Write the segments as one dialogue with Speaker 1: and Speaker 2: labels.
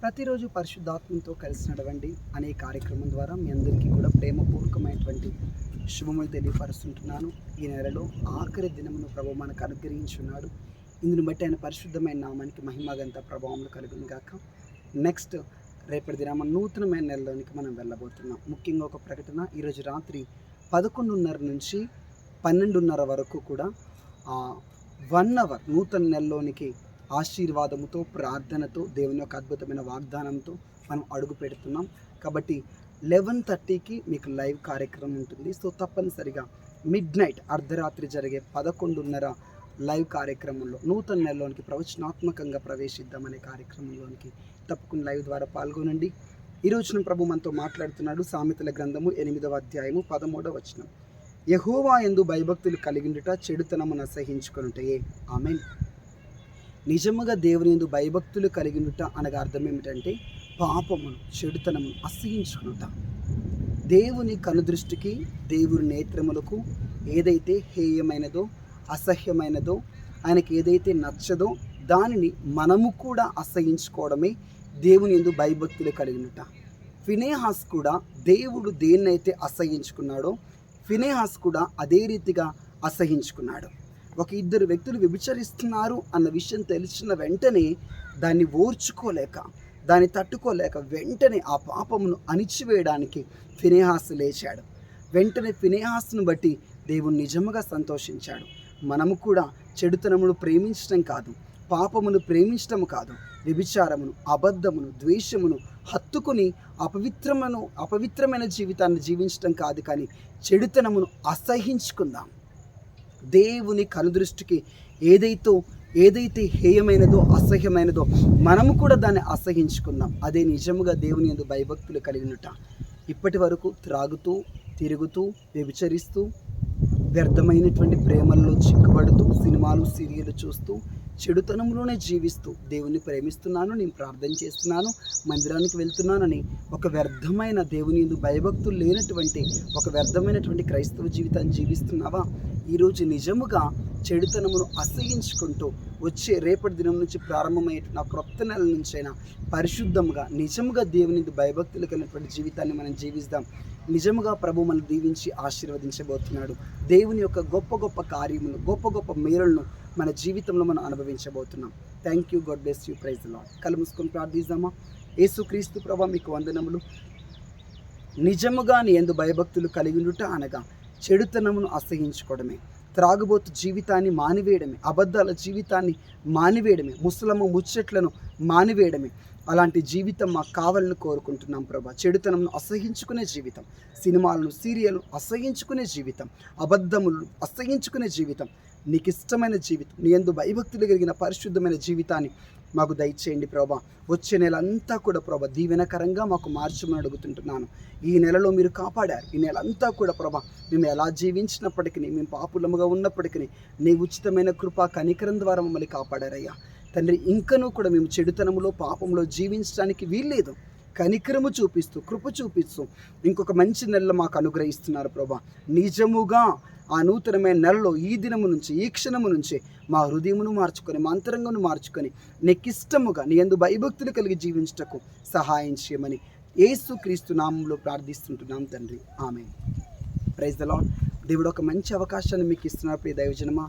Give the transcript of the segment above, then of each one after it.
Speaker 1: ప్రతిరోజు పరిశుద్ధాత్మతో కలిసి నడవండి అనే కార్యక్రమం ద్వారా మీ అందరికీ కూడా ప్రేమపూర్వకమైనటువంటి శుభములు తెలియపరుస్తుంటున్నాను. ఈ నెలలో ఆఖరి దినమును ప్రభు మనకు అనుగ్రహించున్నాడు. ఇందుని బట్టి ఆయన పరిశుద్ధమైన నామానికి మహిమగంత ప్రభావంలో కలుగును గాక. నెక్స్ట్ రేపటి దినామ నూతనమైన నెలలోనికి మనం వెళ్ళబోతున్నాం. ముఖ్యంగా ఒక ప్రకటన ఈరోజు రాత్రి పదకొండున్నర నుంచి పన్నెండున్నర వరకు కూడా వన్ అవర్ నూతన నెలలోనికి ఆశీర్వాదముతో ప్రార్థనతో దేవుని యొక్క అద్భుతమైన వాగ్దానంతో మనం అడుగు పెడుతున్నాం. కాబట్టి లెవెన్ థర్టీకి మీకు లైవ్ కార్యక్రమం ఉంటుంది. సో తప్పనిసరిగా మిడ్ నైట్ అర్ధరాత్రి జరిగే పదకొండున్నర లైవ్ కార్యక్రమంలో నూతన నెలలోనికి ప్రవచనాత్మకంగా ప్రవేశిద్దామనే కార్యక్రమంలోనికి తప్పకుండా లైవ్ ద్వారా పాల్గొనండి. ఈ రోజున ప్రభు మనతో మాట్లాడుతున్నాడు సామెతల గ్రంథము ఎనిమిదవ అధ్యాయము పదమూడవ వచనం. యహోవా ఎందు భయభక్తులు కలిగిండుట చెడుతనమును అసహించుకొనుటయే. ఆమెన్. నిజముగా దేవుని ఎందు భయభక్తులు కలిగినట అనగా అర్థం ఏమిటంటే పాపమును చెడుతనము అసహించుకునుట. దేవుని కనుదృష్టికి దేవుని నేత్రములకు ఏదైతే హేయమైనదో అసహ్యమైనదో ఆయనకి ఏదైతే నచ్చదో దానిని మనము కూడా అసహించుకోవడమే దేవుని ఎందు భయభక్తులు కలిగినట. ఫినేహాస్ కూడా దేవుడు దేన్నైతే అసహించుకున్నాడో ఫినేహాస్ కూడా అదే రీతిగా అసహించుకున్నాడు. ఒక ఇద్దరు వ్యక్తులు విభిచరిస్తున్నారు అన్న విషయం తెలిసిన వెంటనే దాన్ని ఓర్చుకోలేక దాన్ని తట్టుకోలేక వెంటనే ఆ పాపమును అణిచివేయడానికి ఫినేహాస్ లేచాడు. వెంటనే ఫినేహాస్ను బట్టి దేవుడు నిజముగా సంతోషించాడు. మనము కూడా చెడుతనమును ప్రేమించడం కాదు పాపమును ప్రేమించడం కాదు వ్యభిచారమును అబద్ధమును ద్వేషమును హత్తుకుని అపవిత్రమును అపవిత్రమైన జీవితాన్ని జీవించడం కాదు కానీ చెడుతనమును అసహించుకుందాం. దేవుని కనుదృష్టికి ఏదైతే ఏదైతే హేయమైనదో అసహ్యమైనదో మనము కూడా దాన్ని అసహించుకుందాం అదే నిజముగా దేవుని ఎందు భయభక్తులు కలిగినట. ఇప్పటి వరకు త్రాగుతూ తిరుగుతూ వ్యభిచరిస్తూ వ్యర్థమైనటువంటి ప్రేమల్లో చిక్కుబడుతూ సినిమాలు సీరియల్ చూస్తూ చెడుతనంలోనే జీవిస్తూ దేవుని ప్రేమిస్తున్నాను నేను ప్రార్థన చేస్తున్నాను మందిరానికి వెళ్తున్నానని ఒక వ్యర్థమైన దేవుని ఎందు భయభక్తులు లేనటువంటి ఒక వ్యర్థమైనటువంటి క్రైస్తవ జీవితాన్ని జీవిస్తున్నావా? ఈరోజు నిజముగా చెడుతనమును అసహించుకుంటూ వచ్చే రేపటి దినం నుంచి ప్రారంభమయ్యే నా క్రొత్త నెల నుంచైనా పరిశుద్ధంగా నిజముగా దేవుని భయభక్తులు కలిగినటువంటి జీవితాన్ని మనం జీవిస్తాం. నిజముగా ప్రభు మనం దీవించి ఆశీర్వదించబోతున్నాడు. దేవుని యొక్క గొప్ప గొప్ప కార్యములు గొప్ప గొప్ప మేరలను మన జీవితంలో మనం అనుభవించబోతున్నాం. Thank you God bless you praise లా కలుముసుకొని ప్రార్థిద్దామా? యేసుక్రీస్తు ప్రభా మీకు వందనములు. నిజముగా నీ ఎందు భయభక్తులు కలిగినుట అనగా చెడుతనమును అసహించుకోవడమే త్రాగుబోతు జీవితాన్ని మానివేయడమే అబద్ధాల జీవితాన్ని మానివేయడమే ముసలమ్మ ముచ్చట్లను మానివేయడమే. అలాంటి జీవితం మాకు కావాలని కోరుకుంటున్నాం ప్రభా. చెడుతనంను అసహించుకునే జీవితం సినిమాలను సీరియల్ అసహించుకునే జీవితం అబద్ధములు అసహించుకునే జీవితం నీకు ఇష్టమైన జీవితం నీ ఎందు భయభక్తులు కలిగిన పరిశుద్ధమైన జీవితాన్ని మాకు దయచేయండి ప్రభా. వచ్చే నెల అంతా కూడా ప్రభా దీవెనకరంగా మాకు మార్చమని అడుగుతుంటున్నాను. ఈ నెలలో మీరు కాపాడారు. ఈ నెల అంతా కూడా ప్రభా మేము ఎలా జీవించినప్పటికీ మేము పాపులముగా ఉన్నప్పటికీ నీ ఉచితమైన కృపా కనికరం ద్వారా మమ్మల్ని కాపాడారయ్యా. తండ్రి ఇంకనూ కూడా మేము చెడుతనములో పాపంలో జీవించడానికి వీల్లేదు. కనికరము చూపిస్తూ కృప చూపిస్తూ ఇంకొక మంచి నెల మాకు అనుగ్రహిస్తున్నారు ప్రభా. నిజముగా ఆ నూతనమైన నెలలో ఈ దినము నుంచి ఈ క్షణము నుంచి మా హృదయమును మార్చుకొని మా అంతరంగమును మార్చుకొని నీకిష్టముగా నీ ఎందు భయభక్తులు కలిగి జీవించటకు సహాయం చేయమని ఏసు క్రీస్తు నామంలో ప్రార్థిస్తుంటున్నాం తండ్రి. ఆమె ప్రైజ్ ద లాడ్ దేవుడు ఒక మంచి అవకాశాన్ని మీకు ఇస్తున్నారు ప్రియ దైవజనమా.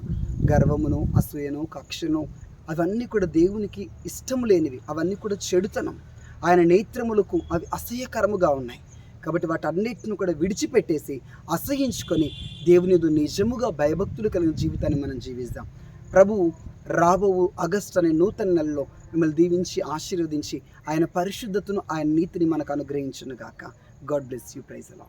Speaker 1: గర్వమును అసూయను కక్షను అవన్నీ కూడా దేవునికి ఇష్టం లేనివి అవన్నీ కూడా చెడుతనం. ఆయన నేత్రములకు అవి అసహ్యకరముగా ఉన్నాయి. కాబట్టి వాటన్నిటిని కూడా విడిచిపెట్టేసి అసహించుకొని దేవుని నిజముగా భయభక్తులు కలిగిన జీవితాన్ని మనం జీవిద్దాం. ప్రభువు రాబో ఆగస్ట్ అనే నూతన నెలలో మిమ్మల్ని దీవించి ఆశీర్వదించి ఆయన పరిశుద్ధతను ఆయన నీతిని మనకు అనుగ్రహించును గాక. గాడ్ బ్లెస్ యూ ప్రైజ్ అలా